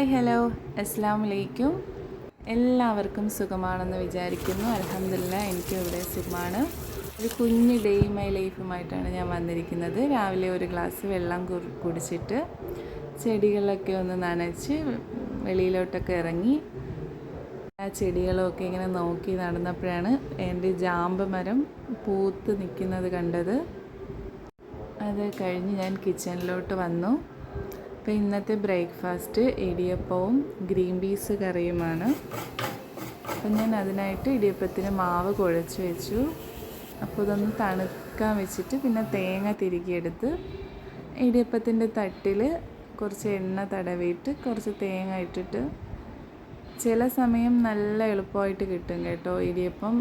Hi hello. അസ്സാം വലൈക്കും എല്ലാവർക്കും സുഖമാണെന്ന് വിചാരിക്കുന്നു. അലഹമില്ല എനിക്ക് ഇവിടെ സുഖമാണ്. ഒരു കുഞ്ഞ് ഡേ മൈ ലൈഫുമായിട്ടാണ് ഞാൻ വന്നിരിക്കുന്നത്. രാവിലെ ഒരു ഗ്ലാസ് വെള്ളം കുടിച്ചിട്ട് ചെടികളൊക്കെ ഒന്ന് നനച്ച് വെളിയിലോട്ടൊക്കെ ഇറങ്ങി. ആ ചെടികളൊക്കെ ഇങ്ങനെ നോക്കി നടന്നപ്പോഴാണ് എന്റെ ജാമ്പ മരം പൂത്ത് നിൽക്കുന്നത് കണ്ടത്. അത് കഴിഞ്ഞ് ഞാൻ കിച്ചണിലോട്ട് വന്നു. അപ്പോൾ ഇന്നത്തെ ബ്രേക്ക്ഫാസ്റ്റ് ഇടിയപ്പവും ഗ്രീൻ പീസ് കറിയുമാണ്. അപ്പം ഞാൻ അതിനായിട്ട് ഇടിയപ്പത്തിന് മാവ് കുഴച്ച് വെച്ചു. അപ്പോൾ ഇതൊന്ന് തണുക്കാൻ വെച്ചിട്ട് പിന്നെ തേങ്ങ തിരികെടുത്ത് ഇടിയപ്പത്തിന്റെ തട്ടിൽ കുറച്ച് എണ്ണ തടവിയിട്ട് കുറച്ച് തേങ്ങ ഇട്ടിട്ട് ചില സമയം നല്ല എളുപ്പമായിട്ട് കിട്ടും കേട്ടോ ഇടിയപ്പം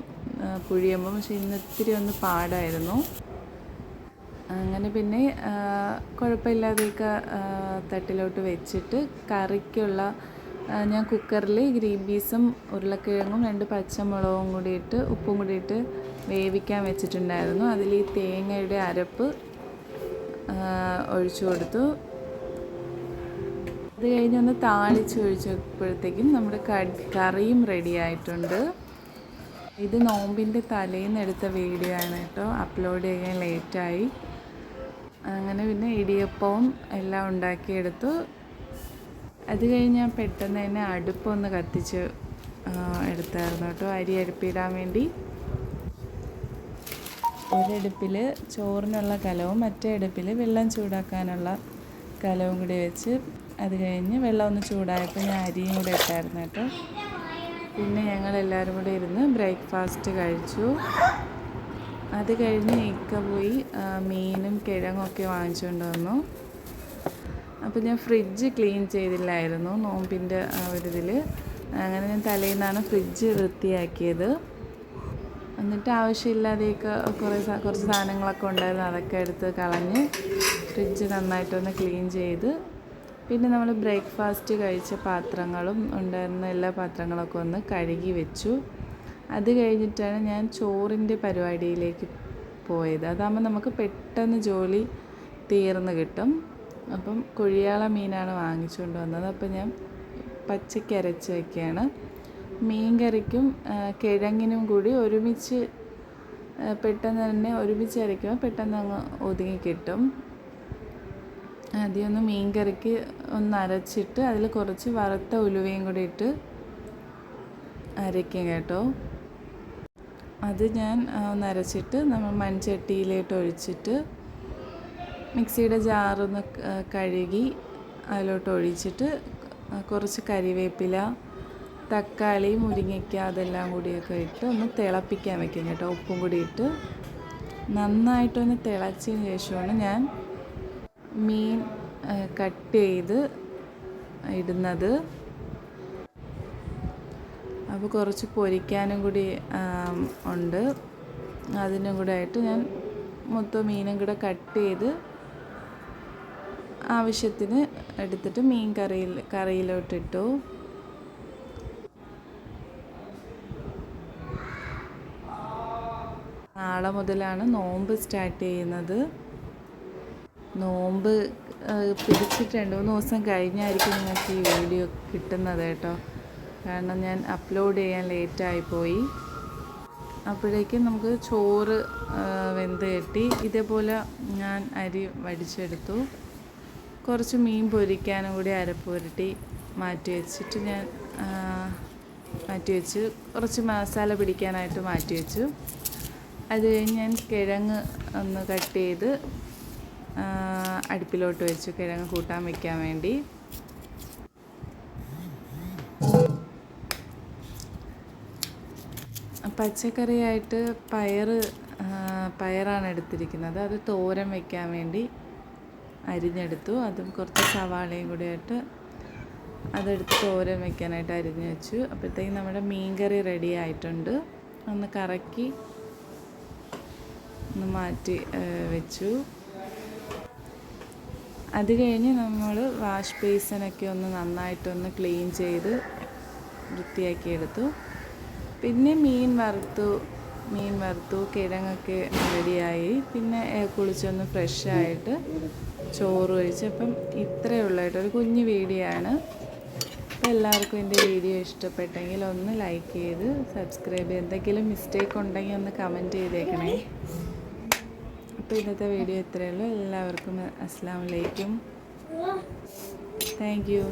ആ, പുഴിയുമ്പം പക്ഷെ ഇന്ന് ഇത്തിരി ഒന്ന് പാടായിരുന്നു. അങ്ങനെ പിന്നെ കുഴപ്പമില്ലാതെ കുഴപ്പമില്ലാതെയൊക്കെ തട്ടിലോട്ട് വെച്ചിട്ട് കറിക്കുള്ള ഞാൻ കുക്കറിൽ ഗ്രീൻ പീസും ഉരുളക്കിഴങ്ങും രണ്ട് പച്ചമുളകും കൂടി ഇട്ട് ഉപ്പും കൂടി ഇട്ട് വേവിക്കാൻ വെച്ചിട്ടുണ്ടായിരുന്നു. അതിൽ ഈ തേങ്ങയുടെ അരപ്പ് ഒഴിച്ചു കൊടുത്തു. അത് കഴിഞ്ഞൊന്ന് താളിച്ച് ഒഴിച്ചപ്പോഴത്തേക്കും നമ്മുടെ കറിയും റെഡി ആയിട്ടുണ്ട്. ഇത് നോമ്പിന്റെ തലേന്ന് എടുത്ത വീഡിയോ ആണ് കേട്ടോ. അപ്ലോഡ് ചെയ്യാൻ ലേറ്റായി അങ്ങനെ പിന്നെ ഇടിയപ്പവും എല്ലാം ഉണ്ടാക്കിയെടുത്തു. അത് കഴിഞ്ഞ് ഞാൻ പെട്ടെന്ന് തന്നെ അടുപ്പൊന്ന് കത്തിച്ച് എടുത്തായിരുന്നു കേട്ടോ. അരി അടുപ്പിടാൻ വേണ്ടി. ഒരടുപ്പിൽ ചോറിനുള്ള കലവും മറ്റേ അടുപ്പിൽ വെള്ളം ചൂടാക്കാനുള്ള കലവും കൂടി വെച്ച് അത് കഴിഞ്ഞ് വെള്ളം ഒന്ന് ചൂടായപ്പോൾ ഞാൻ അരിയും കൂടെ ഇട്ടായിരുന്നു കേട്ടോ. പിന്നെ ഞങ്ങൾ എല്ലാവരും കൂടെ ഇരുന്ന് ബ്രേക്ക്ഫാസ്റ്റ് കഴിച്ചു. അത് കഴിഞ്ഞ് ഇക്ക പോയി മീനും കിഴങ്ങൊക്കെ വാങ്ങിച്ചുകൊണ്ട് വന്നു. അപ്പോൾ ഞാൻ ഫ്രിഡ്ജ് ക്ലീൻ ചെയ്തില്ലായിരുന്നു നോമ്പിന്റെ ആ ഒരു ഇതിൽ അങ്ങനെ ഞാൻ തലേന്നാണ് ഫ്രിഡ്ജ് വൃത്തിയാക്കിയത്. എന്നിട്ട് ആവശ്യമില്ലാതെയൊക്കെ കുറേ കുറച്ച് സാധനങ്ങളൊക്കെ ഉണ്ടായിരുന്നു അതൊക്കെ എടുത്ത് കളഞ്ഞ് ഫ്രിഡ്ജ് നന്നായിട്ടൊന്ന് ക്ലീൻ ചെയ്ത്. പിന്നെ നമ്മൾ ബ്രേക്ക്ഫാസ്റ്റ് കഴിച്ച പാത്രങ്ങളും ഉണ്ടായിരുന്ന എല്ലാ പാത്രങ്ങളൊക്കെ ഒന്ന് കഴുകി വെച്ചു. അത് കഴിഞ്ഞിട്ടാണ് ഞാൻ ചോറിന്റെ പരിപാടിയിലേക്ക് പോയത്. അതാകുമ്പോൾ നമുക്ക് പെട്ടെന്ന് ജോലി തീർന്ന് കിട്ടും. അപ്പം കുഴിയാള മീനാണ് വാങ്ങിച്ചുകൊണ്ട് വന്നത്. അപ്പം ഞാൻ പച്ചയ്ക്ക് അരച്ച് വയ്ക്കുകയാണ് മീൻ കറിക്കും കിഴങ്ങിനും കൂടി ഒരുമിച്ച് പെട്ടെന്ന് തന്നെ ഒരുമിച്ച് അരയ്ക്കുമ്പോൾ പെട്ടെന്ന് അങ്ങ് ഒതുങ്ങി കിട്ടും. ആദ്യം ഒന്ന് മീൻ കറിക്ക് ഒന്ന് അരച്ചിട്ട് അതിൽ കുറച്ച് വറുത്ത ഉലുവയും കൂടി ഇട്ട് അരയ്ക്കും കേട്ടോ. അത് ഞാൻ ഒന്ന് അരച്ചിട്ട് നമ്മൾ മൺചട്ടിയിലോട്ട് ഒഴിച്ചിട്ട് മിക്സിയുടെ ജാറൊന്ന് കഴുകി അതിലോട്ട് ഒഴിച്ചിട്ട് കുറച്ച് കരിവേപ്പില തക്കാളി മുരിങ്ങയ്ക്ക അതെല്ലാം കൂടിയൊക്കെ ഇട്ട് ഒന്ന് തിളപ്പിക്കാൻ വെക്കും കേട്ടോ. ഉപ്പും കൂടി ഇട്ട് നന്നായിട്ടൊന്ന് തിളച്ചതിന് ശേഷമാണ് ഞാൻ മീൻ കട്ട് ചെയ്ത് ഇടുന്നത്. അപ്പോൾ കുറച്ച് പൊരിക്കാനും കൂടി ഉണ്ട്. അതിനും കൂടെ ആയിട്ട് ഞാൻ മൊത്തം മീനും കൂടെ കട്ട് ചെയ്ത് ആവശ്യത്തിന് എടുത്തിട്ട് മീൻ കറിയിൽ കറിയിലോട്ടിട്ടു നാളെ മുതലാണ് നോമ്പ് സ്റ്റാർട്ട് ചെയ്യുന്നത്. നോമ്പ് പിടിച്ചിട്ട് രണ്ട് മൂന്ന് ദിവസം കഴിഞ്ഞായിരിക്കും നിങ്ങൾക്ക് ഈ വീഡിയോ കിട്ടുന്നത് കേട്ടോ. കാരണം ഞാൻ അപ്ലോഡ് ചെയ്യാൻ ലേറ്റായി പോയി അപ്പോഴേക്കും നമുക്ക് ചോറ് വെന്ത് കെട്ടി. ഇതേപോലെ ഞാൻ അരി വടിച്ചെടുത്തു. കുറച്ച് മീൻ പൊരിക്കാനും കൂടി അരപ്പ് മാറ്റി വെച്ചിട്ട് ഞാൻ മാറ്റി വെച്ച്. കുറച്ച് മസാല പിടിക്കാനായിട്ട് മാറ്റി വെച്ചു. അത് കഴിഞ്ഞ് ഞാൻ കിഴങ്ങ് ഒന്ന് കട്ട് ചെയ്ത് അടുപ്പിലോട്ട് വെച്ചു കിഴങ്ങ് കൂട്ടാൻ വെക്കാൻ വേണ്ടി പച്ചക്കറിയായിട്ട് പയർ പയറാണ് എടുത്തിരിക്കുന്നത്. അത് തോരൻ വയ്ക്കാൻ വേണ്ടി അരിഞ്ഞെടുത്തു. അതും കുറച്ച് സവാളയും കൂടി ആയിട്ട് അതെടുത്ത് തോരൻ വയ്ക്കാനായിട്ട് അരിഞ്ഞ് വെച്ചു. അപ്പോഴത്തേക്കും നമ്മുടെ മീൻകറി റെഡി ആയിട്ടുണ്ട്. ഒന്ന് കറക്കി ഒന്ന് മാറ്റി വെച്ചു. അത് കഴിഞ്ഞ് നമ്മൾ വാഷ് ബേസിനൊക്കെ ഒന്ന് നന്നായിട്ടൊന്ന് ക്ലീൻ ചെയ്ത് വൃത്തിയാക്കി എടുത്തു. പിന്നെ മീൻ വറുത്തു മീൻ വറുത്തു കിഴങ്ങൊക്കെ റെഡിയായി. പിന്നെ കുളിച്ചൊന്ന് ഫ്രഷായിട്ട് ചോറ് കഴിച്ചു. അപ്പം ഇത്രയേ ഉള്ളൂ കേട്ടോ ഒരു കുഞ്ഞു വീഡിയോ ആണ്. എല്ലാവർക്കും എന്റെ വീഡിയോ ഇഷ്ടപ്പെട്ടെങ്കിൽ ഒന്ന് ലൈക്ക് ചെയ്ത് സബ്സ്ക്രൈബ് ചെയ്ത് എന്തെങ്കിലും മിസ്റ്റേക്ക് ഉണ്ടെങ്കിൽ ഒന്ന് കമന്റ് ചെയ്തേക്കണേ. അപ്പോൾ ഇന്നത്തെ വീഡിയോ ഇത്രയേ ഉള്ളൂ. എല്ലാവർക്കും അസ്സാം വലൈക്കും താങ്ക് യു